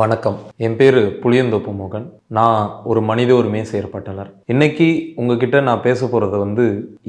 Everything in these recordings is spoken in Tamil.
வணக்கம். என் பேர் புளியந்தோப்பு மோகன். நான் ஒரு மனித உரிமை செயற்பட்டனர் இன்னைக்கு உங்ககிட்ட நான் பேச போகிறது வந்து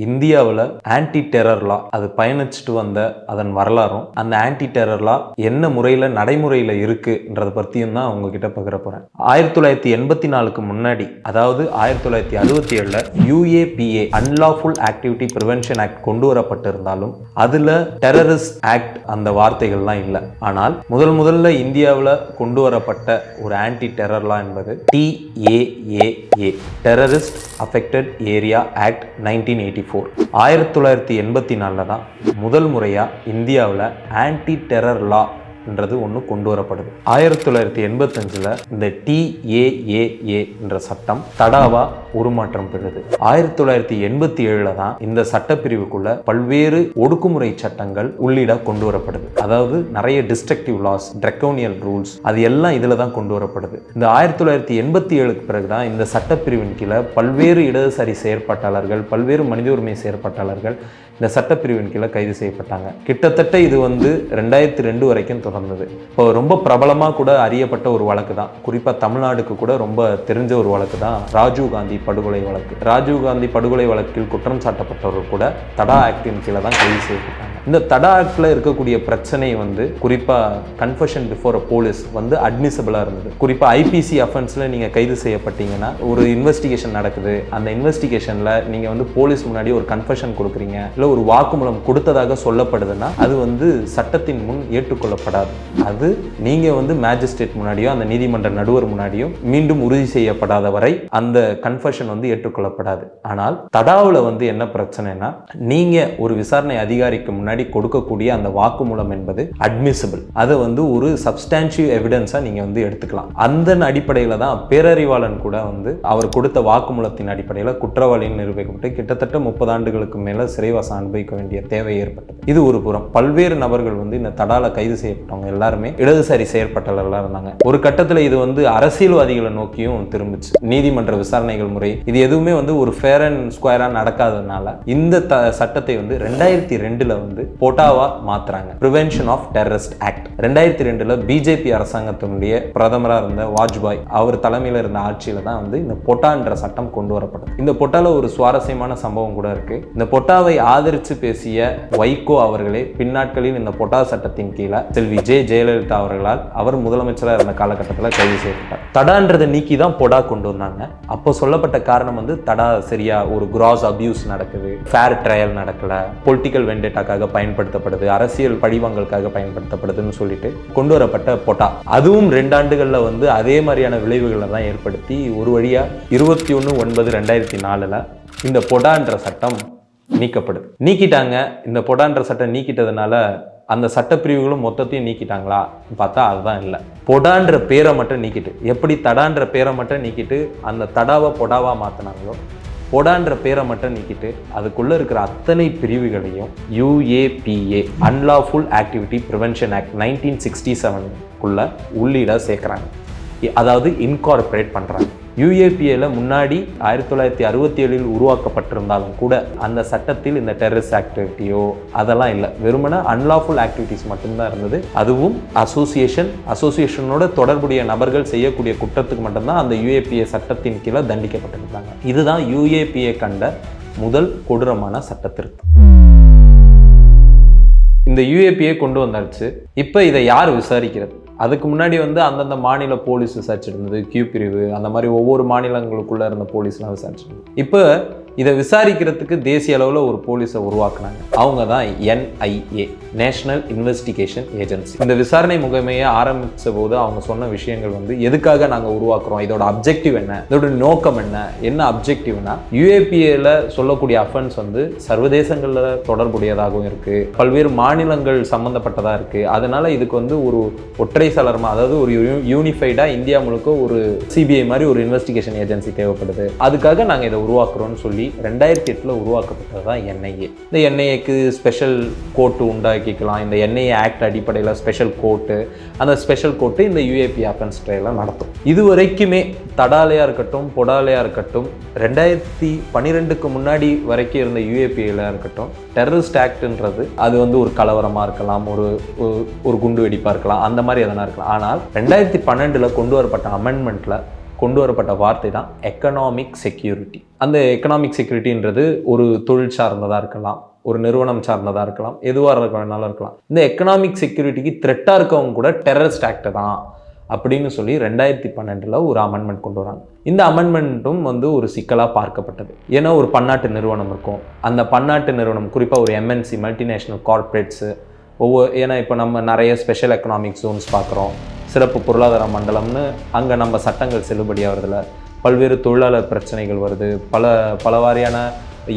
இந்தியாவில் ஆன்டி டெரர் லா அது பயணிச்சுட்டு வந்த அதன் வரலாறும் அந்த ஆன்டி டெரர் லா என்ன முறையில் நடைமுறையில் இருக்குன்றதை பற்றியும் தான் உங்ககிட்ட பகிர போகிறேன் ஆயிரத்தி தொள்ளாயிரத்தி எண்பத்தி நாலுக்கு முன்னாடி அதாவது ஆயிரத்தி தொள்ளாயிரத்தி அறுபத்தி ஏழில் UAPA unlawful activity prevention act கொண்டு வரப்பட்டிருந்தாலும் அதில் டெரரிஸ்ட் ஆக்ட் அந்த வார்த்தைகள்லாம் இல்லை. ஆனால் முதல் முதல்ல இந்தியாவில் கொண்டு வர வரப்பட்ட ஒரு ஆன்டி டெரர் லா என்பது TAAA terrorist affected area act nineteen eighty four ஆயிரத்தி தொள்ளாயிரத்தி எண்பத்தி நாலில் தான் முதல் முறையாக இந்தியாவில் ஆன்டி டெரர் லா என்றது ஒன்று கொண்டு வரப்படுது. ஆயிரத்தி தொள்ளாயிரத்தி எண்பத்தஞ்சில் இந்த டிஏஏஏ என்ற சட்டம் தடாவா உருமாற்றம் பெறுது. ஆயிரத்தி தொள்ளாயிரத்தி எண்பத்தி ஏழில் தான் இந்த சட்டப்பிரிவுக்குள்ள பல்வேறு ஒடுக்குமுறை சட்டங்கள் உள்ளிட கொண்டு வரப்படுது. அதாவது நிறைய டிஸ்ட்ரக்டிவ் லாஸ் ட்ரெக்கோனியல் ரூல்ஸ் அது எல்லாம் இதில் தான் கொண்டு வரப்படுது. இந்த ஆயிரத்தி தொள்ளாயிரத்தி எண்பத்தி ஏழுக்கு பிறகு தான் இந்த சட்டப்பிரிவின் கீழே பல்வேறு இடதுசாரி செயற்பாட்டாளர்கள் பல்வேறு மனித உரிமை செயற்பாட்டாளர்கள் இந்த சட்டப்பிரிவின் கீழே கைது செய்யப்பட்டாங்க. கிட்டத்தட்ட இது வந்து ரெண்டாயிரத்தி ரெண்டு வரைக்கும் தொடர்ந்தது. இப்போ ரொம்ப பிரபலமாக கூட அறியப்பட்ட ஒரு வழக்கு தான். குறிப்பாக தமிழ்நாடுக்கு கூட ரொம்ப தெரிஞ்ச ஒரு வழக்கு தான் ராஜீவ் காந்தி படுகொலை வழக்கு. ராஜீவ் காந்தி படுகொலை வழக்கில் குற்றம் சாட்டப்பட்டவர்கள் கூட தடா ஆக்டின் கீழே தான் கைது செய்யப்பட்டாங்க. இந்த தடா ஆக்டில் இருக்கக்கூடிய பிரச்சனை வந்து குறிப்பாக கன்ஃபஷன் பிஃபோர் அ போலீஸ் வந்து அட்மிசபிளாக இருந்தது. குறிப்பாக ஐபிசி அஃபென்ஸில் நீங்கள் கைது செய்யப்பட்டீங்கன்னா ஒரு இன்வெஸ்டிகேஷன் நடக்குது. அந்த இன்வெஸ்டிகேஷனில் நீங்கள் வந்து போலீஸ் முன்னாடி ஒரு கன்ஃபஷன் கொடுக்குறீங்க. இல்லை ஒரு வாக்குமூலம் கொடுத்ததாக சொல்லப்படுதுன்னா அது வந்து சட்டத்தின் முன் ஏற்றுக்கொள்ளப்படாது. அது நீங்கள் வந்து மேஜிஸ்ட்ரேட் முன்னாடியோ அந்த நீதிமன்ற நடுவர் முன்னாடியோ மீண்டும் உறுதி செய்யப்படாத வரை அந்த கன்ஃபஷன் வந்து ஏற்றுக்கொள்ளப்படாது. ஆனால் தடாவில் வந்து என்ன பிரச்சனைனா நீங்கள் ஒரு விசாரணை அதிகாரிக்கு முன்னாடி முன்னாடி கொடுக்கக்கூடிய அந்த வாக்குமூலம் என்பது அட்மிசிபிள் அதை வந்து ஒரு சப்ஸ்டான்சிவ் எவிடன்ஸாக நீங்கள் வந்து எடுத்துக்கலாம். அந்த அடிப்படையில் தான் பேரறிவாளன் கூட வந்து அவர் கொடுத்த வாக்குமூலத்தின் அடிப்படையில் குற்றவாளியின் நிரூபிக்கப்பட்டு கிட்டத்தட்ட முப்பது ஆண்டுகளுக்கு மேலே சிறைவாசம் அனுபவிக்க வேண்டிய தேவை ஏற்பட்டது. இது ஒரு புறம். பல்வேறு நபர்கள் வந்து இந்த தடால கைது செய்யப்பட்டவங்க எல்லாருமே இடதுசாரி செயற்பட்டவர்களாக இருந்தாங்க. ஒரு கட்டத்தில் இது வந்து அரசியல்வாதிகளை நோக்கியும் திரும்பிச்சு. நீதிமன்ற விசாரணைகள் முறை. இது எதுவுமே வந்து ஒரு ஃபேர் அண்ட் ஸ்கொயராக நடக்காததுனால இந்த த சட்டத்தை வந்து ரெண்டாயிரத்தி ரெண்டில் வந்து போட்டாவா மாத்துறாங்க. ப்ரிவென்ஷன் ஆஃப் டெரரிஸ்ட் ஆக்ட் ரெண்டாயிரத்தி ரெண்டுல பிஜேபி அரசாங்கத்தினுடைய பிரதமராக இருந்த வாஜ்பாய் அவர் தலைமையில் இருந்த ஆட்சியில தான் வந்து இந்த பொட்டான்ற சட்டம் கொண்டு வரப்பட்டது. இந்த பொட்டால ஒரு சுவாரஸ்யமான சம்பவம் கூட இருக்கு. இந்த பொட்டாவை ஆதரித்து பேசிய வைகோ அவர்களே பின்னாட்களில் இந்த பொட்டா சட்டத்தின் கீழே செல்வி ஜே. ஜெயலலிதா அவர்களால் அவர் முதலமைச்சராக இருந்த காலகட்டத்தில் கைது செய்யப்பட்டார். தடான்றதை நீக்கி தான் பொடா கொண்டு வந்தாங்க. அப்போ சொல்லப்பட்ட காரணம் வந்து தடா சரியா ஒரு கிராஸ் அபியூஸ் நடக்குது. ஃபேர் ட்ரையல் நடக்கல. பொலிட்டிக்கல் வெண்டேட்டாக்காக பயன்படுத்தப்படுது அரசியல் படிவங்களுக்காக பயன்படுத்தப்படுதுன்னு சொல்லிட்டு கொண்டு வரப்பட்ட பொட்டா. அதுவும் ரெண்டாண்டுகளில் வந்து அதே மாதிரியான விளைவுகளை தான் ஏற்படுத்தி ஒரு வழியா இருபத்தி ஒன்று ஒன்பது ரெண்டாயிரத்தி நாலில் இந்த பொடான்ற சட்டம் நீக்கப்படுது. நீக்கிட்டாங்க. இந்த பொடான்ற சட்டம் நீக்கிட்டதுனால அந்த சட்டப்பிரிவுகளும் மொத்தத்தையும் நீக்கிட்டாங்களா? பார்த்தா அதுதான் இல்லை. பொடான்ற பேரை மட்டும் நீக்கிட்டு எப்படி தடான்ற பேரை மட்டும் நீக்கிட்டு அந்த தடாவை பொடாவாக மாற்றினாங்களோ பொடான்ற பேரை மட்டும் நீக்கிட்டு அதுக்குள்ளே இருக்கிற அத்தனை பிரிவுகளையும் UAPA unlawful activity prevention act nineteen sixty செவனுக்குள்ளே உள்ளீடாக சேர்க்குறாங்க. அதாவது இன்கார்பரேட் பண்ணுறாங்க யூஏபிஏல முன்னாடி ஆயிரத்தி தொள்ளாயிரத்தி அறுபத்தி ஏழில் உருவாக்கப்பட்டிருந்தாலும் கூட அந்த சட்டத்தில் இந்த டெரரிஸ்ட் ஆக்டிவிட்டியோ அதெல்லாம் இல்லை. வெறுமனே அன்லாஃபுல் ஆக்டிவிட்டிஸ் மட்டும்தான் இருந்தது. அதுவும் அசோசியேஷன் அசோசியேஷனோட தொடர்புடைய நபர்கள் செய்யக்கூடிய குற்றத்துக்கு மட்டும்தான் அந்த யுஏபிஏ சட்டத்தின் கீழே தண்டிக்கப்பட்டிருந்தாங்க. இதுதான் யூஏபிஏ கண்ட முதல் கொடூரமான சட்ட திருத்தம் இந்த யூஏபிஏ கொண்டு வந்தாச்சு. இப்போ இதை யார் விசாரிக்கிறது? அதுக்கு முன்னாடி வந்து அந்தந்த மாநில போலீஸ் விசாரிச்சிருந்தது கியூ பிரிவு அந்த மாதிரி ஒவ்வொரு மாநிலங்களுக்குள்ளே இருந்த போலீஸ்லாம் விசாரிச்சிருந்தது. இப்போ இதை விசாரிக்கிறதுக்கு தேசிய அளவில் ஒரு போலீஸை உருவாக்குனாங்க. அவங்க தான் என்ஐஏ நேஷனல் இன்வெஸ்டிகேஷன் ஏஜென்சி இந்த விசாரணை முகமையை ஆரம்பித்த போது அவங்க சொன்ன விஷயங்கள் வந்து எதுக்காக நாங்கள் உருவாக்குறோம்? இதோட அப்ஜெக்டிவ் என்ன? இதோட நோக்கம் என்ன? என்ன அப்ஜெக்டிவ்னா யூஏபிஏல சொல்லக்கூடிய அஃபென்ஸ் வந்து சர்வதேசங்களில் தொடர்புடையதாகவும் இருக்குது பல்வேறு மாநிலங்கள் சம்மந்தப்பட்டதாக இருக்குது அதனால இதுக்கு வந்து ஒரு ஒற்றை சலரமாக அதாவது ஒரு யூனிஃபைடாக இந்தியா முழுக்க ஒரு சிபிஐ மாதிரி ஒரு இன்வெஸ்டிகேஷன் ஏஜென்சி தேவைப்படுது. அதுக்காக நாங்கள் இதை உருவாக்குறோம்னு சொல்லி ரெண்டாயிரத்தி எட்டில் உருவாக்கப்பட்டது தான் என்ஐஏ இந்த என்ஐஏக்கு ஸ்பெஷல் கோர்ட்டு உண்டாக்கிக்கலாம். இந்த என்ஐஏ ஆக்ட் அடிப்படையில் ஸ்பெஷல் கோர்ட்டு அந்த ஸ்பெஷல் கோர்ட்டு இந்த யூஏபி ஆஃபன்ஸ் ட்ரையெல்லாம் நடத்தும். இது வரைக்குமே தடாலையாக இருக்கட்டும் பொடாலையாக இருக்கட்டும் ரெண்டாயிரத்தி பன்னிரெண்டுக்கு முன்னாடி வரைக்கும் இருந்த யூஏபியில் இருக்கட்டும் டெரரிஸ்ட் ஆக்ட்ன்றது அது வந்து ஒரு கலவரமாக இருக்கலாம் ஒரு ஒரு- ஒரு குண்டு வெடிப்பாக இருக்கலாம் அந்த மாதிரி எதனா இருக்கலாம். ஆனால் ரெண்டாயிரத்தி பன்னெண்டில் கொண்டு வரப்பட்ட அமெண்ட்மெண்ட்டில் கொண்டு வரப்பட்ட வார்த்தை தான் எக்கனாமிக் செக்யூரிட்டி அந்த எக்கனாமிக் செக்யூரிட்டின்றது ஒரு தொழில் சார்ந்ததாக இருக்கலாம் ஒரு நிறுவனம் சார்ந்ததாக இருக்கலாம் எதுவாக வேணாலும் இருக்கலாம். இந்த எக்கனாமிக் செக்யூரிட்டிக்கு த்ரெட்டாக இருக்கவங்க கூட டெரரிஸ்ட் ஆக்ட் தான் அப்படின்னு சொல்லி ரெண்டாயிரத்தி பன்னெண்டில் ஒரு அமெண்ட்மெண்ட் கொண்டு வராங்க. இந்த அமெண்ட்மெண்ட்டும் வந்து ஒரு சிக்கலாக பார்க்கப்பட்டது. ஏன்னா ஒரு பன்னாட்டு நிறுவனம் இருக்கும். அந்த பன்னாட்டு நிறுவனம் குறிப்பாக ஒரு எம்என்சி மல்டிநேஷ்னல் கார்ப்பரேட்ஸு ஒவ்வொரு ஏன்னா இப்போ நம்ம நிறைய ஸ்பெஷல் எக்கனாமிக் ஜோன்ஸ் பார்க்குறோம். சிறப்பு பொருளாதார மண்டலம்னு அங்கே நம்ம சட்டங்கள் செல்லுபடியாகிறதுல பல்வேறு தொழிலாளர் பிரச்சனைகள் வருது பல பல வாரியான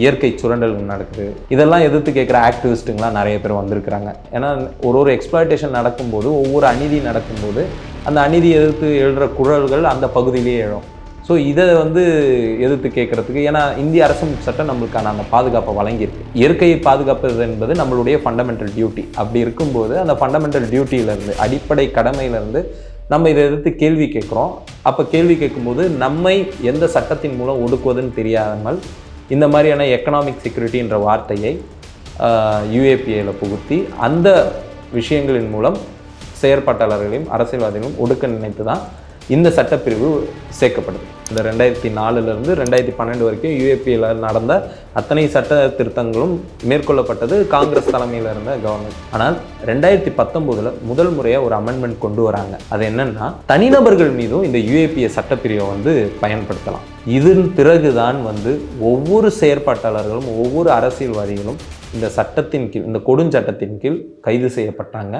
இயற்கை சுரண்டல்கள் நடக்குது. இதெல்லாம் எதிர்த்து கேட்குற ஆக்டிவிஸ்ட்டுங்களாம் நிறைய பேர் வந்திருக்கிறாங்க. ஏன்னா ஒரு ஒரு எக்ஸ்ப்ளாய்டேஷன் நடக்கும்போது ஒவ்வொரு அநீதி நடக்கும்போது அந்த அநீதி எதிர்த்து எழுற குரல்கள் அந்த பகுதியிலேயே எழும். ஸோ இதை வந்து எதிர்த்து கேட்கறதுக்கு ஏன்னா இந்திய அரசமைப்பு சட்டம் நம்மளுக்கான அந்த பாதுகாப்பை வழங்கியிருக்கு. இயற்கையை பாதுகாப்பது என்பது நம்மளுடைய ஃபண்டமெண்டல் டியூட்டி அப்படி இருக்கும்போது அந்த ஃபண்டமெண்டல் டியூட்டியிலேருந்து அடிப்படை கடமையிலேருந்து நம்ம இதை எதிர்த்து கேள்வி கேட்குறோம். அப்போ கேள்வி கேட்கும்போது நம்மை எந்த சட்டத்தின் மூலம் ஒடுக்குவதுன்னு தெரியாமல் இந்த மாதிரியான எக்கனாமிக் செக்யூரிட்டின்ற வார்த்தையை யூஏபிஐயில் புகுத்தி அந்த விஷயங்களின் மூலம் செயற்பாட்டாளர்களையும் அரசியல்வாதிகளையும் ஒடுக்க நினைத்து தான் இந்த சட்டப்பிரிவு சேர்க்கப்படுது. இந்த ரெண்டாயிரத்தி நாலுலேருந்து ரெண்டாயிரத்தி பன்னெண்டு வரைக்கும் யூஏபியில் நடந்த அத்தனை சட்ட திருத்தங்களும் மேற்கொள்ளப்பட்டது காங்கிரஸ் தலைமையில் இருந்த கவர்மெண்ட் ஆனால் ரெண்டாயிரத்தி பத்தொம்போதில் முதல் முறையாக ஒரு அமெண்ட்மெண்ட் கொண்டு வராங்க. அது என்னென்னா தனிநபர்கள் மீதும் இந்த யூஏபிஏ சட்டப்பிரிவை வந்து பயன்படுத்தலாம். இதன் பிறகுதான் வந்து ஒவ்வொரு செயற்பாட்டாளர்களும் ஒவ்வொரு அரசியல்வாதிகளும் இந்த சட்டத்தின் கீழ் இந்த கொடுஞ்சட்டத்தின் கீழ் கைது செய்யப்பட்டாங்க.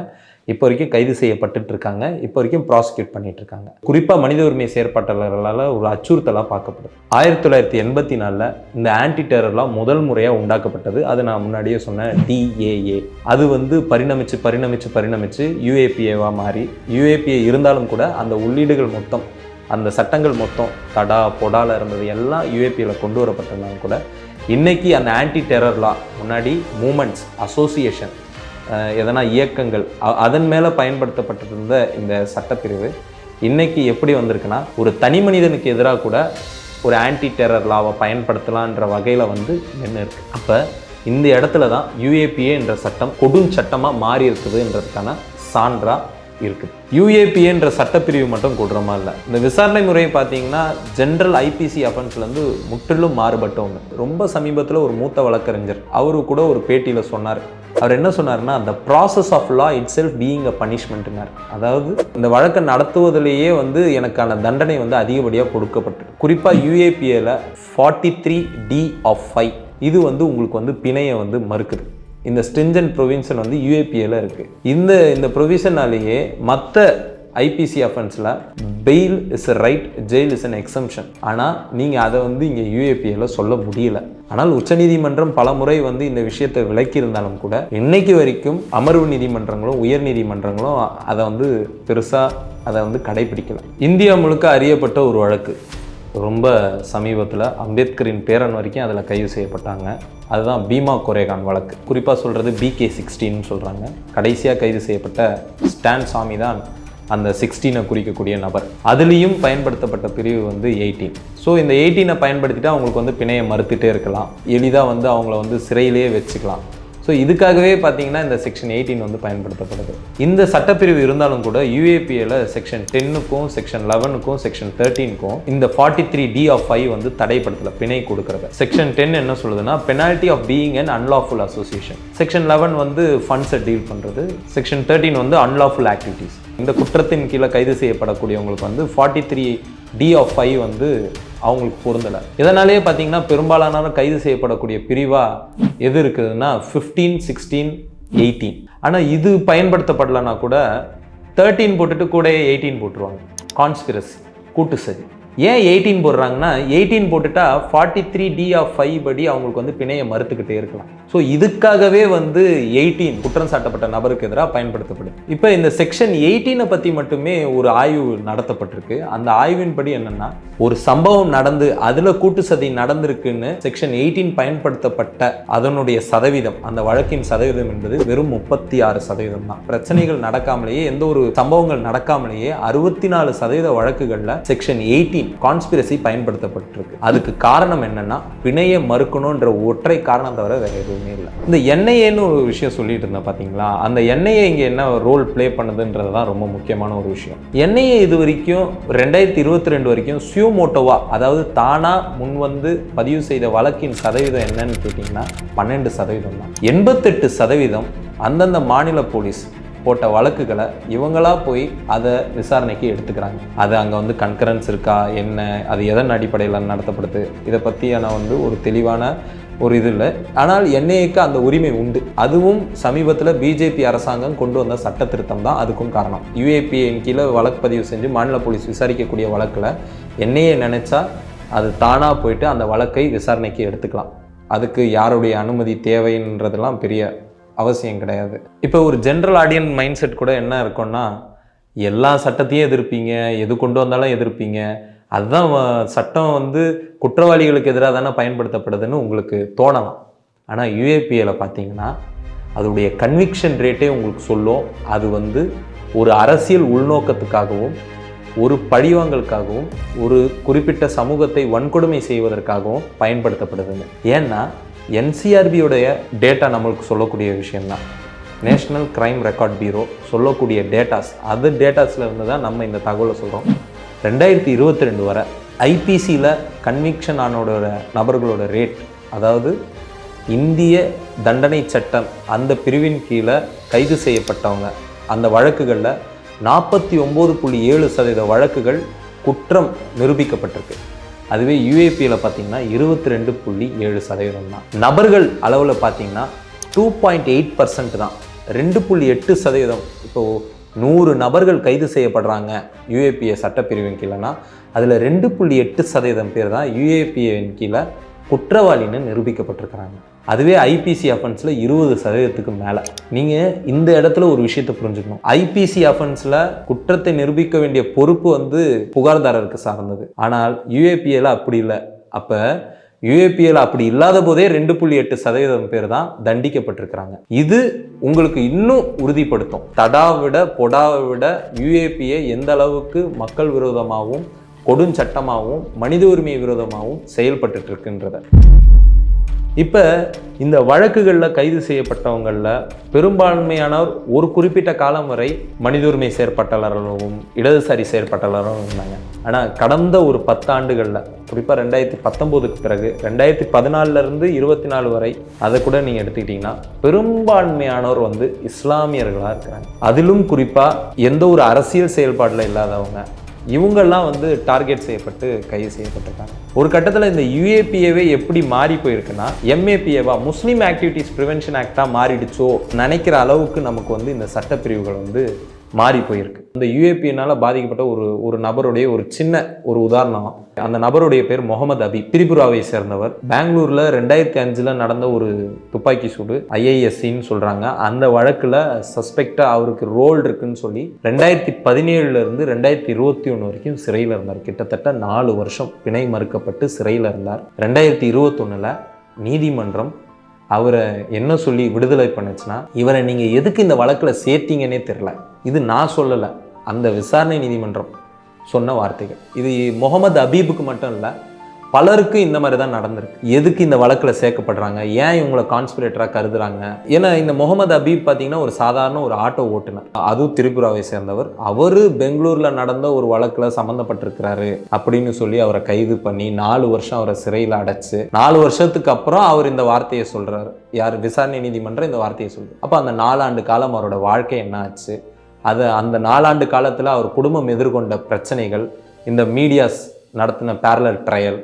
இப்போ வரைக்கும் கைது செய்யப்பட்டுட்டு இருக்காங்க இப்போ வரைக்கும் ப்ராசிக்யூட் பண்ணிட்டு இருக்காங்க குறிப்பாக மனித உரிமை செயற்பாட்டாளர்களால் ஒரு அச்சுறுத்தலாக பார்க்கப்படுது. ஆயிரத்தி தொள்ளாயிரத்தி எண்பத்தி நாலில் இந்த ஆன்டி டெரர்லாம் முதல் முறையாக உண்டாக்கப்பட்டது. அது நான் முன்னாடியே சொன்னேன் டிஏஏ அது வந்து பரிணமிச்சு பரிணமிச்சு பரிணமிச்சு யூஏபிஏவாக மாறி யூஏபிஏ இருந்தாலும் கூட அந்த உள்ளீடுகள் மொத்தம் அந்த சட்டங்கள் மொத்தம் தடா பொடால இருந்தது எல்லாம் யூஏபியில் கொண்டு வரப்பட்டிருந்தாலும் கூட இன்னைக்கு அந்த ஆன்டி டெரர் லா முன்னாடி மூமெண்ட்ஸ் அசோசியேஷன் எதனா இயக்கங்கள் அதன் மேலே பயன்படுத்தப்பட்டிருந்த இந்த சட்டப்பிரிவு இன்றைக்கி எப்படி வந்திருக்குன்னா ஒரு தனி மனிதனுக்கு எதிராக கூட ஒரு ஆன்டி டெரர் லாவை பயன்படுத்தலான்ற வகையில் வந்து நின்று இருக்குது அப்போ இந்த இடத்துல தான் யூஏபிஏ என்ற சட்டம் கொடும் சட்டமாக மாறி இருக்குதுன்றதுக்கான சான்றாக இருக்குது யூஏபிஏன்ற சட்டப்பிரிவு மட்டும் கொடுறமா இல்லை. இந்த விசாரணை முறை பார்த்தீங்கன்னா ஜென்ரல் ஐபிசி அஃபென்ஸ்லேருந்து முற்றிலும் மாறுபட்ட ஒன்று ரொம்ப சமீபத்தில் ஒரு மூத்த வழக்கறிஞர் அவரு கூட ஒரு பேட்டியில் சொன்னார். அவர் என்ன சொன்னார்னா அந்த process of law itself being a பனிஷ்மெண்ட்னார் அதாவது இந்த வழக்கை நடத்துவதிலேயே வந்து எனக்கான தண்டனை வந்து அதிகப்படியாக கொடுக்கப்பட்டது குறிப்பாக யூஏபிஏல forty three D of five இது வந்து உங்களுக்கு வந்து பிணையை வந்து மறுக்குது. இந்த ஸ்ட்ரிஞ்சன்ட் ப்ரொவின்ஷன் வந்து யூஏபிஏல இருக்குது இந்த இந்த ப்ரொவிஷனாலேயே மற்ற IPC அஃபென்ஸில் bail is a right jail is an exemption ஆனால் நீங்கள் அதை வந்து இங்கே யூஏபிஏல சொல்ல முடியல. ஆனால் உச்சநீதிமன்றம் பல முறை வந்து இந்த விஷயத்தை விலக்கி இருந்தாலும் கூட இன்னைக்கு வரைக்கும் அமர்வு நீதிமன்றங்களும் உயர் நீதிமன்றங்களும் அதை வந்து பெருசாக அதை வந்து கடைபிடிக்கல இந்தியா முழுக்க அறியப்பட்ட ஒரு வழக்கு. ரொம்ப சமீபத்தில் அம்பேத்கரின் பேரன் வரைக்கும் அதில் கைது செய்யப்பட்டாங்க. அதுதான் பீமா கொரேகான் வழக்கு. குறிப்பாக சொல்கிறது பிகே சிக்ஸ்டின்னு சொல்கிறாங்க கடைசியாக கைது செய்யப்பட்ட ஸ்டான் சாமி தான் அந்த சிக்ஸ்டீனை குறிக்கக்கூடிய நபர். அதுலேயும் பயன்படுத்தப்பட்ட பிரிவு வந்து எயிட்டீன் ஸோ இந்த எயிட்டீனை பயன்படுத்திட்டு அவங்களுக்கு வந்து பிணையை மறுத்துட்டே இருக்கலாம். எளிதாக வந்து அவங்கள வந்து சிறையிலேயே வச்சுக்கலாம். ஸோ இதுக்காகவே பார்த்தீங்கன்னா இந்த செக்ஷன் எயிட்டீன் வந்து பயன்படுத்தப்படுது. இந்த சட்டப்பிரிவு இருந்தாலும் கூட யூஏபிஏல செக்ஷன் டென்னுக்கும் செக்ஷன் லெவனுக்கும் செக்ஷன் தேர்ட்டீனுக்கும் இந்த forty three D of five வந்து தடைப்படுத்தல பிணை கொடுக்கறது. செக்ஷன் டென் என்ன சொல்லுதுன்னா penalty of being and unlawful association section eleven வந்து ஃபண்ட்ஸை டீல் பண்ணுறது செக்ஷன் தேர்ட்டீன் வந்து அன்லாஃபுல் ஆக்டிவிட்டீஸ் இந்த குற்றத்தின் கீழே கைது செய்யப்படக்கூடியவங்களுக்கு வந்து forty three D of five வந்து அவங்களுக்கு பொருந்தலை. இதனாலேயே பார்த்தீங்கன்னா பெரும்பாலானாலும் கைது செய்யப்படக்கூடிய பிரிவாக எது இருக்குதுன்னா ஃபிஃப்டீன் சிக்ஸ்டீன் எயிட்டீன் ஆனால் இது பயன்படுத்தப்படலைன்னா கூட தேர்ட்டீன் போட்டுட்டு கூட எயிட்டீன் போட்டுருவாங்க. கான்ஸ்பிரசி கூட்டு சதி. ஏன் எயிட்டீன் போடுறாங்கன்னா எயிட்டீன் போட்டுட்டா forty three D of five படி அவங்களுக்கு வந்து பிணையை மறுத்துக்கிட்டே இருக்கலாம். ஸோ இதுக்காகவே வந்து எயிட்டீன் குற்றம் சாட்டப்பட்ட நபருக்கு எதிராக பயன்படுத்தப்படும் இப்போ இந்த செக்ஷன் எயிட்டீனை பற்றி மட்டுமே ஒரு ஆய்வு நடத்தப்பட்டிருக்கு. அந்த ஆய்வின்படி என்னன்னா ஒரு சம்பவம் நடந்து அதில் கூட்டு சதி நடந்திருக்குன்னு செக்ஷன் எயிட்டீன் பயன்படுத்தப்பட்ட அதனுடைய சதவீதம் அந்த வழக்கின் சதவீதம் என்பது வெறும் முப்பத்தி ஆறு சதவீதம் தான். பிரச்சனைகள் நடக்காமலேயே எந்த ஒரு சம்பவங்கள் நடக்காமலேயே அறுபத்தி நாலு சதவீத வழக்குகளில் செக்ஷன் எயிட்டீன் கான்ஸ்பிரசி பயன்படுத்தப்பட்டிருக்கு. அதுக்கு காரணம் என்னன்னா பிணையை மறுக்கணுன்ற ஒற்றை காரணம் தவிர வேற எதுவுமே இல்லை. இந்த என்ஐஏன்னு ஒரு விஷயம் சொல்லிட்டு இருந்தேன் பாத்தீங்களா? அந்த என்ஐஏ இங்க என்ன ரோல் ப்ளே பண்ணுதுன்றது தான் ரொம்ப முக்கியமான ஒரு விஷயம். என்ஐஏ இது வரைக்கும் ரெண்டாயிரத்தி இருபத்தி ரெண்டு வரைக்கும் சியூமோட்டோவா அதாவது தானா முன் வந்து பதிவு செய்த வழக்கின் சதவீதம் என்னன்னு கேட்டிங்கன்னா பன்னெண்டு சதவீதம் தான் எண்பத்தெட்டு சதவீதம் அந்தந்த மாநில போலீஸ் போட்ட வழக்குகளை இவங்களா போய் அதை விசாரணைக்கு எடுத்துக்கிறாங்க. அது அங்கே வந்து கன்கரன்ஸ் இருக்கா? என்ன? அது எதன் அடிப்படையில் நடத்தப்படுது? இதை பற்றியான வந்து ஒரு தெளிவான ஒரு இது இல்லை. ஆனால் என்ஐஏக்கு அந்த உரிமை உண்டு. அதுவும் சமீபத்தில் பிஜேபி அரசாங்கம் கொண்டு வந்த சட்ட திருத்தம் தான் அதுக்கும் காரணம். யூஏபிஏன் கீழே வழக்கு பதிவு செஞ்சு மாநில போலீஸ் விசாரிக்கக்கூடிய வழக்கில் என்ஐஏ நினைச்சா அது தானாக போயிட்டு அந்த வழக்கை விசாரணைக்கு எடுத்துக்கலாம். அதுக்கு யாருடைய அனுமதி தேவைன்றதெல்லாம் பெரிய அவசியம் கிடையாது. இப்போ ஒரு ஜென்ரல் ஆடியன் மைண்ட் செட் கூட என்ன இருக்கும்னா எல்லா சட்டத்தையும் எதிர்ப்பீங்க எது கொண்டு வந்தாலும் எதிர்ப்பீங்க. அதுதான் சட்டம் வந்து குற்றவாளிகளுக்கு எதிராக தானே பயன்படுத்தப்படுதுன்னு உங்களுக்கு தோணலாம். ஆனால் யூஏபிஏல பார்த்தீங்கன்னா அதோடைய கன்விக்ஷன் ரேட்டே உங்களுக்கு சொல்லும். அது வந்து ஒரு அரசியல் உள்நோக்கத்துக்காகவும் ஒரு பழிவாங்கலுக்காகவும் ஒரு குறிப்பிட்ட சமூகத்தை வன்கொடுமை செய்வதற்காகவும் பயன்படுத்தப்படுதுங்க ஏன்னா என்சிஆர்பியோடைய டேட்டா நம்மளுக்கு சொல்லக்கூடிய விஷயம்தான். நேஷ்னல் க்ரைம் ரெக்கார்ட் பியூரோ சொல்லக்கூடிய டேட்டாஸ் அது டேட்டாஸில் இருந்து தான் நம்ம இந்த தகவலை சொல்கிறோம் ரெண்டாயிரத்தி இருபத்தி ரெண்டு வரை ஐபிசியில் கன்விக்ஷன் ஆனோட நபர்களோட ரேட் அதாவது இந்திய தண்டனை சட்டம் அந்த பிரிவின் கீழே கைது செய்யப்பட்டவங்க அந்த வழக்குகளில் நாற்பத்தி ஒம்பது புள்ளி ஏழு சதவீத வழக்குகள் குற்றம் நிரூபிக்கப்பட்டிருக்கு. அதுவே யூஏபியில் பார்த்தீங்கன்னா இருபத்தி ரெண்டு புள்ளி ஏழு சதவீதம் தான். நபர்கள் அளவில் பார்த்தீங்கன்னா டூ பாயிண்ட் எயிட் பர்சன்ட் தான். ரெண்டு புள்ளி எட்டு சதவீதம். இப்போது நூறு நபர்கள் கைது செய்யப்படுறாங்க யூஏபிஏ சட்டப்பிரிவின் கீழேனா அதில் ரெண்டு புள்ளி எட்டு சதவீதம் பேர் தான் யூஏபிஏவின் கீழே குற்றவாளின்னு நிரூபிக்கப்பட்டிருக்கிறாங்க. அதுவே ஐபிசி அஃபென்ஸில் இருபது சதவீதத்துக்கு மேலே. நீங்கள் இந்த இடத்துல ஒரு விஷயத்தை புரிஞ்சுக்கணும். ஐபிசி அஃபென்ஸில் குற்றத்தை நிரூபிக்க வேண்டிய பொறுப்பு வந்து புகார்தாரருக்கு சார்ந்தது. ஆனால் யூஏபிஎல் அப்படி இல்லை. அப்போ யூஏபிஎல் அப்படி இல்லாத போதே ரெண்டு புள்ளி எட்டு சதவீதம் பேர் தான் தண்டிக்கப்பட்டிருக்கிறாங்க. இது உங்களுக்கு இன்னும் உறுதிப்படுத்தும். தடாவை விட பொடாவை விட யுஏபிஏ எந்த அளவுக்கு மக்கள் விரோதமாகவும் கொடுஞ்சட்டமாகவும் மனித உரிமை விரோதமாகவும் செயல்பட்டு இருக்குன்றத. இப்போ இந்த வழக்குகளில் கைது செய்யப்பட்டவங்களில் பெரும்பான்மையானவர் ஒரு குறிப்பிட்ட காலம் வரை மனித உரிமை செயற்பட்டாளர்களும் இடதுசாரி செயற்பட்டாளரும் இருந்தாங்க. ஆனால் கடந்த ஒரு பத்தாண்டுகளில் குறிப்பாக ரெண்டாயிரத்தி பத்தொம்போதுக்கு பிறகு ரெண்டாயிரத்தி பதினாலிருந்து இருபத்தி நாலு வரை அதை கூட நீங்கள் எடுத்துக்கிட்டிங்கன்னா பெரும்பான்மையானோர் வந்து இஸ்லாமியர்களாக இருக்கிறாங்க. அதிலும் குறிப்பாக எந்த ஒரு அரசியல் செயல்பாடில் இல்லாதவங்க இவங்கெல்லாம் வந்து டார்கெட் செய்யப்பட்டு கைது செய்யப்பட்டிருக்காங்க. ஒரு கட்டத்தில் இந்த யுஏபிஏவே எப்படி மாறி போயிருக்குன்னா எம்ஏபிஏவா முஸ்லீம் ஆக்டிவிட்டீஸ் ப்ரிவென்ஷன் ஆக்டாக மாறிடுச்சோ நினைக்கிற அளவுக்கு நமக்கு வந்து இந்த சட்டப்பிரிவுகள் வந்து மாறி போயிருக்கு. இந்த யூஏபியினால் பாதிக்கப்பட்ட ஒரு ஒரு நபருடைய ஒரு சின்ன ஒரு உதாரணம். அந்த நபருடைய பேர் முகமது அபி. திரிபுராவை சேர்ந்தவர். பெங்களூரில் ரெண்டாயிரத்தி அஞ்சில் நடந்த ஒரு துப்பாக்கி சூடு ஐஐஎஸ்சின்னு சொல்கிறாங்க அந்த வழக்கில் சஸ்பெக்டாக அவருக்கு ரோல் இருக்குன்னு சொல்லி ரெண்டாயிரத்தி பதினேழுலேருந்து ரெண்டாயிரத்தி இருபத்தி ஒன்று வரைக்கும் சிறையில் இருந்தார். கிட்டத்தட்ட நாலு வருஷம் பிணை மறுக்கப்பட்டு சிறையில் இருந்தார். ரெண்டாயிரத்தி இருபத்தொன்னில் நீதிமன்றம் அவரை என்ன சொல்லி விடுதலை பண்ணுச்சுன்னா இவரை நீங்கள் எதுக்கு இந்த வழக்கில் சேர்த்தீங்கன்னே தெரில இது நான் சொல்லலை. அந்த விசாரணை நீதிமன்றம் சொன்ன வார்த்தைகள். இது முகமது அபீபுக்கு மட்டும் இல்லை பலருக்கு இந்த மாதிரி தான் நடந்திருக்கு. எதுக்கு இந்த வழக்கில் சேர்க்கப்படுறாங்க? ஏன் இவங்களை கான்ஸ்பிரேட்டராக கருதுறாங்க? ஏன்னா இந்த முகமது அபீப் பார்த்தீங்கன்னா ஒரு சாதாரண ஒரு ஆட்டோ ஓட்டுநர். அதுவும் திரிபுராவை சேர்ந்தவர். அவர் பெங்களூரில் நடந்த ஒரு வழக்கில் சம்மந்தப்பட்டிருக்கிறாரு அப்படின்னு சொல்லி அவரை கைது பண்ணி நாலு வருஷம் அவரை சிறையில் அடைச்சு நாலு வருஷத்துக்கு அப்புறம் அவர் இந்த வார்த்தையை சொல்கிறாரு யார்? விசாரணை நீதிமன்றம் இந்த வார்த்தையை சொல்லுது. அப்போ அந்த நாலாண்டு காலம் அவரோட வாழ்க்கை என்ன ஆச்சு? அது அந்த நாலாண்டு காலத்தில் அவர் குடும்பம் எதிர்கொண்ட பிரச்சனைகள் இந்த மீடியாஸ் நடத்தின பேரலர் ட்ரையல்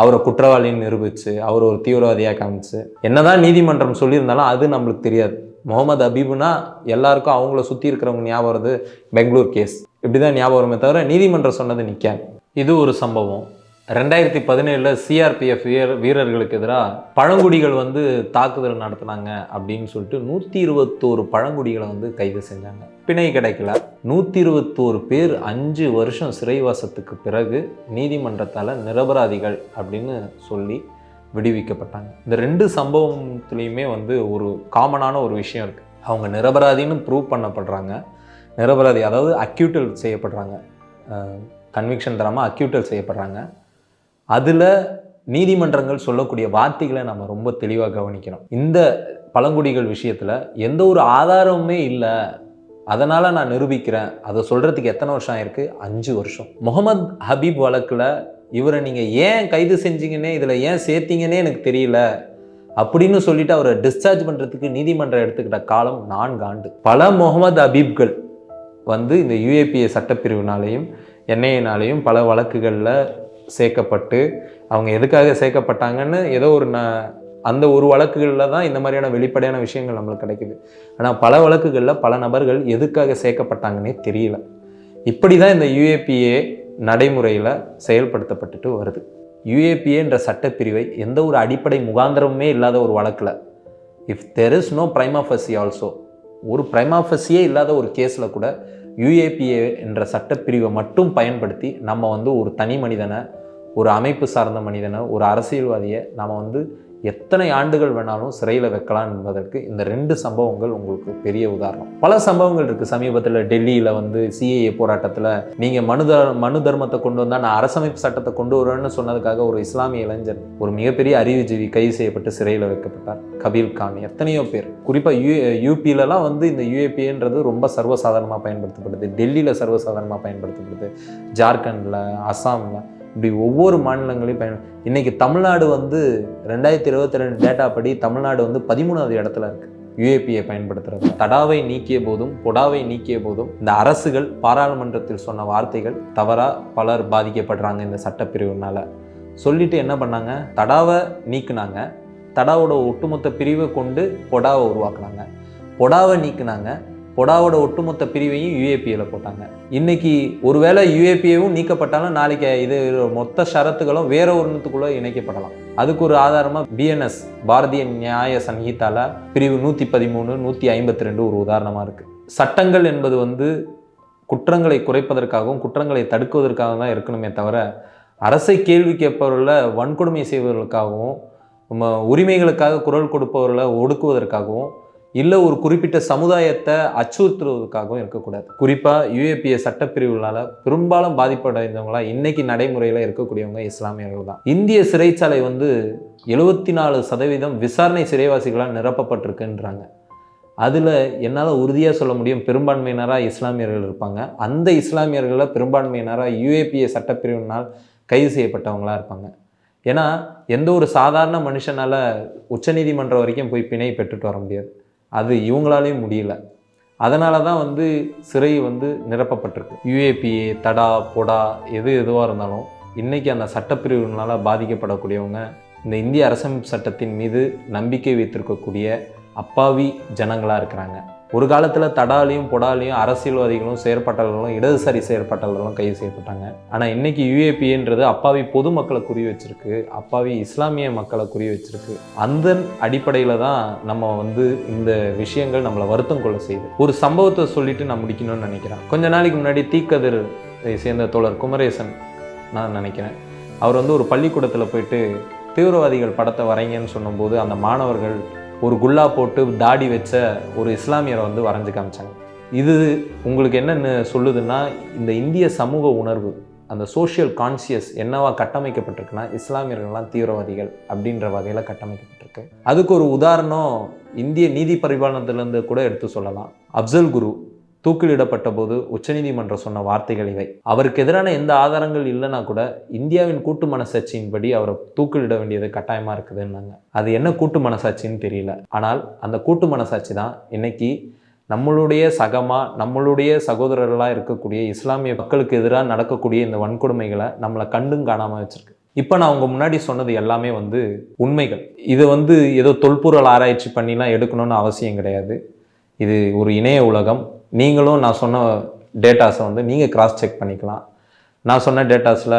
அவரை குற்றவாளின்னு நிரூபிச்சு அவர் ஒரு தீவிரவாதியாக காமிச்சு என்னதான் நீதிமன்றம் சொல்லியிருந்தாலும் அது நம்மளுக்கு தெரியாது. முகமது அபீபுனா எல்லாருக்கும் அவங்கள சுற்றி இருக்கிறவங்க ஞாபகம் வருது பெங்களூர் கேஸ் இப்படி தான் ஞாபகம் வருமே தவிர நீதிமன்றம் சொன்னது நிற்காது இது ஒரு சம்பவம். ரெண்டாயிரத்தி பதினேழில் சிஆர்பிஎஃப் வீர வீரர்களுக்கு எதிராக பழங்குடிகள் வந்து தாக்குதல் நடத்தினாங்க அப்படின்னு சொல்லிட்டு நூற்றி இருபத்தோரு பழங்குடிகளை வந்து கைது செஞ்சாங்க. பிணை கிடைக்கல. நூற்றி இருபத்தோரு பேர் அஞ்சு வருஷம் சிறைவாசத்துக்கு பிறகு நீதிமன்றத்தால் நிரபராதிகள் அப்படின்னு சொல்லி விடுவிக்கப்பட்டாங்க. இந்த ரெண்டு சம்பவத்துலேயுமே வந்து ஒரு காமனான ஒரு விஷயம் இருக்குது அவங்க நிரபராதின்னு ப்ரூவ் பண்ணப்படுறாங்க. நிரபராதி அதாவது அக்யூட்டல் செய்யப்படுறாங்க. கன்விக்ஷன் தராமல் அக்யூட்டல் செய்யப்படுறாங்க. அதில் நீதிமன்றங்கள் சொல்லக்கூடிய வார்த்தைகளை நம்ம ரொம்ப தெளிவாக கவனிக்கணும். இந்த பழங்குடிகள் விஷயத்தில் எந்த ஒரு ஆதாரமுமே இல்லை. அதனால் நான் நிரூபிக்கிறேன். அதை சொல்கிறதுக்கு எத்தனை வருஷம் ஆயிருக்கு? அஞ்சு வருஷம். முகமது ஹபீப் வழக்கில் இவரை நீங்கள் ஏன் கைது செஞ்சீங்கன்னே இதில் ஏன் சேர்த்தீங்கன்னே எனக்கு தெரியல. அப்படின்னு சொல்லிட்டு அவரை டிஸ்சார்ஜ் பண்ணுறதுக்கு நீதிமன்றம் எடுத்துக்கிட்ட காலம் நான்கு ஆண்டு. பல முகமது ஹபீப்கள் வந்து இந்த யுஏபிஏ சட்டப்பிரிவினாலேயும் என்ஐஏனாலேயும் பல வழக்குகளில் சேர்க்கப்பட்டு அவங்க எதுக்காக சேர்க்கப்பட்டாங்கன்னு ஏதோ ஒரு ந அந்த ஒரு வழக்குகளில் தான் இந்த மாதிரியான வெளிப்படையான விஷயங்கள் நம்மளுக்கு கிடைக்குது. ஆனால் பல வழக்குகளில் பல நபர்கள் எதுக்காக சேர்க்கப்பட்டாங்கன்னே தெரியல. இப்படி தான் இந்த யுஏபிஏ நடைமுறையில் செயல்படுத்தப்பட்டுட்டு வருது. யுஏபிஏன்ற சட்டப்பிரிவை எந்த ஒரு அடிப்படை முகாந்திரமுமே இல்லாத ஒரு வழக்கில். If there is no prima facie also ஒரு பிரைமாஃபஸியே இல்லாத ஒரு கேஸில் கூட யுஏபிஏ என்ற சட்டப்பிரிவை மட்டும் பயன்படுத்தி நம்ம வந்து ஒரு தனி மனிதனை ஒரு அமைப்பு சார்ந்த மனிதனை ஒரு அரசியல்வாதியை நாம் வந்து எத்தனை ஆண்டுகள் வேணாலும் சிறையில் வைக்கலாம் என்பதற்கு இந்த ரெண்டு சம்பவங்கள் உங்களுக்கு பெரிய உதாரணம். பல சம்பவங்கள் இருக்குது சமீபத்தில் டெல்லியில் வந்து சிஏஏ போராட்டத்தில் நீங்கள் மனு த மனு தர்மத்தை கொண்டு வந்தால் நான் அரசமைப்பு சட்டத்தை கொண்டு வருவேன்னு சொன்னதுக்காக ஒரு இஸ்லாமிய இளைஞர் ஒரு மிகப்பெரிய அறிவுஜீவி கைது செய்யப்பட்டு சிறையில் வைக்கப்பட்டார். கபீல் கான் எத்தனையோ பேர். குறிப்பாக யூ யூபியிலலாம் வந்து இந்த யூஏபின்றது ரொம்ப சர்வசாதாரணமாக பயன்படுத்தப்படுது. டெல்லியில் சர்வசாதாரணமாக பயன்படுத்தப்படுது. ஜார்க்கண்டில் அஸ்ஸாமில் இப்படி ஒவ்வொரு மாநிலங்களையும் பயன் இன்றைக்கி தமிழ்நாடு வந்து ரெண்டாயிரத்தி இருபத்தி ரெண்டு டேட்டா படி தமிழ்நாடு வந்து பதிமூணாவது இடத்துல இருக்குது யுஏபியை பயன்படுத்துறது. தடாவை நீக்கிய போதும் பொடாவை நீக்கிய போதும் இந்த அரசுகள் பாராளுமன்றத்தில் சொன்ன வார்த்தைகள் தவறாக பலர் பாதிக்கப்படுறாங்க இந்த சட்டப்பிரிவுனால். சொல்லிட்டு என்ன பண்ணாங்க? தடாவை நீக்குனாங்க. தடாவோட ஒட்டுமொத்த பிரிவை கொண்டு பொடாவை உருவாக்குனாங்க. பொடாவை நீக்குனாங்க. பொடாவோட ஒட்டுமொத்த பிரிவையும் யூஏபிஏல போட்டாங்க. இன்னைக்கு ஒருவேளை யூஏபிஏவும் நீக்கப்பட்டாலும் நாளைக்கு இது மொத்த ஷரத்துகளும் வேற ஒன்றுத்துக்குள்ள இணைக்கப்படலாம். அதுக்கு ஒரு ஆதாரமாக பிஎன்எஸ் பாரதிய நியாய சங்கீதால பிரிவு நூற்றி பதிமூணு நூற்றி ஐம்பத்தி ரெண்டு ஒரு உதாரணமாக இருக்குது சட்டங்கள் என்பது வந்து குற்றங்களை குறைப்பதற்காகவும் குற்றங்களை தடுக்குவதற்காக தான் இருக்கணுமே தவிர அரசை கேள்வி கேட்பவர்களை வன்கொடுமை செய்வதற்காகவும் உரிமைகளுக்காக குரல் கொடுப்பவர்களை ஒடுக்குவதற்காகவும் இல்லை ஒரு குறிப்பிட்ட சமுதாயத்தை அச்சுறுத்துவதற்காகவும் இருக்கக்கூடாது. குறிப்பாக யூஏபிஏ சட்டப்பிரிவுகளால் பெரும்பாலும் பாதிப்படைந்தவங்களா இன்னைக்கு நடைமுறையில் இருக்கக்கூடியவங்க இஸ்லாமியர்கள் தான். இந்திய சிறைச்சாலை வந்து எழுபத்தி நாலு சதவீதம் விசாரணை சிறைவாசிகளால் நிரப்பப்பட்டிருக்குன்றாங்க. அதில் என்னால் உறுதியாக சொல்ல முடியும் பெரும்பான்மையினராக இஸ்லாமியர்கள் இருப்பாங்க. அந்த இஸ்லாமியர்களில் பெரும்பான்மையினராக யூஏபிஏ சட்டப்பிரிவினால் கைது செய்யப்பட்டவங்களாக இருப்பாங்க. ஏன்னா எந்த ஒரு சாதாரண மனுஷனால் உச்சநீதிமன்றம் வரைக்கும் போய் பிணை பெற்றுட்டு வர முடியாது. அது இவங்களாலேயும் முடியல. அதனால தான் வந்து சிறை வந்து நிரப்பப்பட்டிருக்கு. யுஏபிஏ தடா பொடா எது எதுவாக இருந்தாலும் இன்றைக்கி அந்த சட்டப்பிரிவுனால பாதிக்கப்படக்கூடியவங்க இந்த இந்திய அரசமைப்பு சட்டத்தின் மீது நம்பிக்கை வைத்திருக்கக்கூடிய அப்பாவி ஜனங்களாக இருக்கிறாங்க. ஒரு காலத்தில் தடாலையும் பொடாலையும் அரசியல்வாதிகளும் செயற்பட்டாளர்களும் இடதுசாரி செயற்பட்டாளர்களும் கைது செய்யப்பட்டாங்க. ஆனால் இன்னைக்கு யுஏபின்றது அப்பாவி பொதுமக்களை குறி வச்சிருக்கு அப்பாவி இஸ்லாமிய மக்களை குறி வச்சிருக்கு. அந்த அடிப்படையில் தான் நம்ம வந்து இந்த விஷயங்கள் நம்மளை வருத்தம் கொள்ள செய்யுது. ஒரு சம்பவத்தை சொல்லிட்டு நான் முடிக்கணும்னு நினைக்கிறேன். கொஞ்ச நாளைக்கு முன்னாடி தீக்கதிர் சேர்ந்த தோழர் குமரேசன் நான் நினைக்கிறேன். அவர் வந்து ஒரு பள்ளிக்கூடத்தில் போயிட்டு தீவிரவாதிகள் படத்தை வரைங்கன்னு சொன்னபோது அந்த மாணவர்கள் ஒரு குல்லா போட்டு தாடி வச்ச ஒரு இஸ்லாமியரை வந்து வரைஞ்சு காமிச்சாங்க. இது உங்களுக்கு என்னென்னு சொல்லுதுன்னா இந்த இந்திய சமூக உணர்வு அந்த சோஷியல் கான்சியஸ் என்னவா கட்டமைக்கப்பட்டிருக்குன்னா இஸ்லாமியர்கள்லாம் தீவிரவாதிகள் அப்படின்ற வகையில் கட்டமைக்கப்பட்டிருக்கு. அதுக்கு ஒரு உதாரணம் இந்திய நீதி பரிபாலனத்திலேருந்து கூட எடுத்து சொல்லலாம். அப்சல் குரு தூக்கிலிடப்பட்ட போது உச்சநீதிமன்றம் சொன்ன வார்த்தைகள் இவை. அவருக்கு எதிரான எந்த ஆதாரங்கள் இல்லைனா கூட இந்தியாவின் கூட்டு மனசாட்சியின்படி அவரை தூக்கிலிட வேண்டியது கட்டாயமாக இருக்குதுன்னாங்க. அது என்ன கூட்டு மனசாட்சின்னு தெரியல. ஆனால் அந்த கூட்டு மனசாட்சி தான் இன்னைக்கு நம்மளுடைய சகமாக நம்மளுடைய சகோதரர்களாக இருக்கக்கூடிய இஸ்லாமிய மக்களுக்கு எதிராக நடக்கக்கூடிய இந்த வன்கொடுமைகளை நம்மளை கண்டும் காணாமல் வச்சிருக்கு. இப்போ நான் அவங்க முன்னாடி சொன்னது எல்லாமே வந்து உண்மைகள். இது வந்து ஏதோ தொல்பொருள் ஆராய்ச்சி பண்ணிலாம் எடுக்கணும்னு அவசியம் கிடையாது. இது ஒரு இணைய உலகம். நீங்களும் நான் சொன்ன டேட்டாஸை வந்து நீங்கள் கிராஸ் செக் பண்ணிக்கலாம். நான் சொன்ன டேட்டாஸில்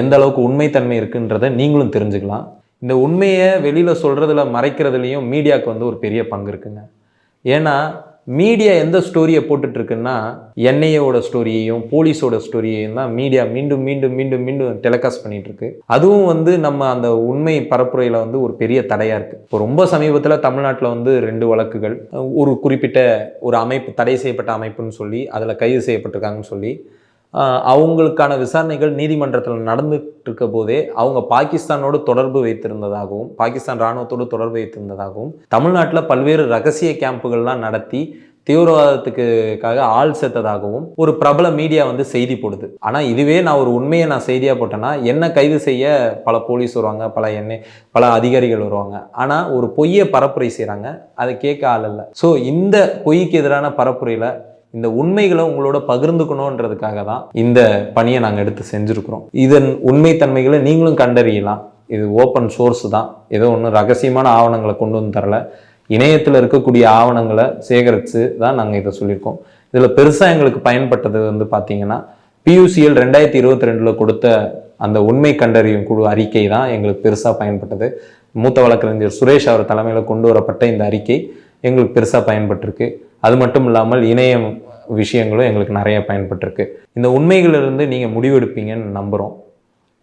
எந்த அளவுக்கு உண்மைத்தன்மை இருக்குன்றதை நீங்களும் தெரிஞ்சுக்கலாம். இந்த உண்மையை வெளியில் சொல்கிறதுல மறைக்கிறதுலையும் மீடியாவுக்கு வந்து ஒரு பெரிய பங்கு இருக்குங்க. ஏன்னா மீடியா எந்த ஸ்டோரியை போட்டுட்ருக்குன்னா என்ஐஏவோட ஸ்டோரியையும் போலீஸோட ஸ்டோரியையும் தான் மீடியா மீண்டும் மீண்டும் மீண்டும் மீண்டும் டெலிகாஸ்ட் பண்ணிட்டு இருக்கு அதுவும் வந்து நம்ம அந்த உண்மை பரப்புரையில் வந்து ஒரு பெரிய தடையாக இருக்குது இப்போ ரொம்ப சமீபத்தில் தமிழ்நாட்டில் வந்து ரெண்டு வழக்குகள் ஒரு குறிப்பிட்ட ஒரு அமைப்பு தடை செய்யப்பட்ட அமைப்புன்னு சொல்லி அதில் கைது செய்யப்பட்டிருக்காங்கன்னு சொல்லி அவங்களுக்கான விசாரணைகள் நீதிமன்றத்தில் நடந்துட்டு இருக்க போதே அவங்க பாகிஸ்தானோடு தொடர்பு வைத்திருந்ததாகவும் பாகிஸ்தான் இராணுவத்தோடு தொடர்பு வைத்திருந்ததாகவும் தமிழ்நாட்டில் பல்வேறு ரகசிய கேம்புகள்லாம் நடத்தி தீவிரவாதத்துக்குக்காக ஆள் சேர்த்ததாகவும் ஒரு பிரபல மீடியா வந்து செய்தி போடுது. ஆனால் இதுவே நான் ஒரு உண்மையை நான் செய்தியாக போட்டேன்னா என்ன கைது செய்ய பல போலீஸ் வருவாங்க பல எண்ணெய் பல அதிகாரிகள் வருவாங்க. ஆனால் ஒரு பொய்யை பரப்புரை செய்கிறாங்க அதை கேட்க ஆள் இல்லை. ஸோ இந்த பொய்க்கு எதிரான பரப்புரையில் இந்த உண்மைகளை உங்களோட பகிர்ந்துக்கணுன்றதுக்காக தான் இந்த பணியை நாங்கள் எடுத்து செஞ்சுருக்கிறோம். இதன் உண்மைத்தன்மைகளை நீங்களும் கண்டறியலாம். இது ஓப்பன் சோர்ஸ் தான். ஏதோ ஒன்றும் ரகசியமான ஆவணங்களை கொண்டு வந்து தரல. இணையத்தில் இருக்கக்கூடிய ஆவணங்களை சேகரித்து தான் நாங்கள் இதை சொல்லியிருக்கோம். இதில் பெருசாக எங்களுக்கு பயன்பட்டது வந்து பார்த்தீங்கன்னா பியூசிஎல் ரெண்டாயிரத்தி இருபத்தி ரெண்டில் கொடுத்த அந்த உண்மை கண்டறியும் குழு அறிக்கை தான் எங்களுக்கு பெருசாக பயன்பட்டது. மூத்த வழக்கறிஞர் சுரேஷ் அவர் தலைமையில் கொண்டு வரப்பட்ட இந்த அறிக்கை எங்களுக்கு பெருசாக பயன்பட்டிருக்கு. அது மட்டும் இல்லாமல் இணையம் விஷயங்களும் எங்களுக்கு நிறைய பயன்பட்டிருக்கு. இந்த உண்மைகளிலிருந்து நீங்கள் முடிவெடுப்பீங்கன்னு நம்புகிறோம்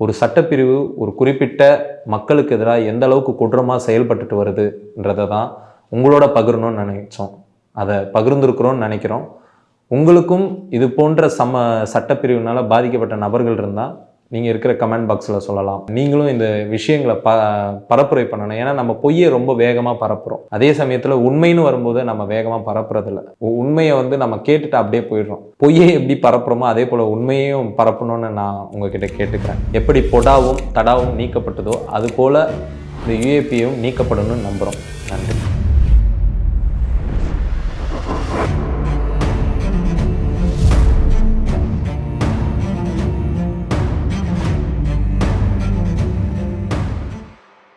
ஒரு சட்டப்பிரிவு ஒரு குறிப்பிட்ட மக்களுக்கு எதிராக எந்த அளவுக்கு குற்றமாக செயல்பட்டுட்டு வருதுன்றதை தான் உங்களோட பகிரணும்னு நினைச்சோம். அதை பகிர்ந்துருக்குறோன்னு நினைக்கிறோம். உங்களுக்கும் இது போன்ற சம சட்டப்பிரிவுனால பாதிக்கப்பட்ட நபர்கள் இருந்தால் நீங்கள் இருக்கிற கமெண்ட் பாக்ஸில் சொல்லலாம். நீங்களும் இந்த விஷயங்களை ப பரப்புரை பண்ணணும். ஏன்னா நம்ம பொய்யை ரொம்ப வேகமாக பரப்புகிறோம் அதே சமயத்தில் உண்மைன்னு வரும்போது நம்ம வேகமாக பரப்புறதில்ல. உ- உண்மையை வந்து நம்ம கேட்டுட்டு அப்படியே போயிடுறோம். பொய்யை எப்படி பரப்புறோமோ அதே போல் உண்மையையும் பரப்பணும்னு நான் உங்ககிட்ட கேட்டுக்கிறேன். எப்படி பொடாவும் தடாவும் நீக்கப்பட்டதோ அது போல் இந்த யூஏபியும் நீக்கப்படணும்னு நம்புகிறோம் நன்றி.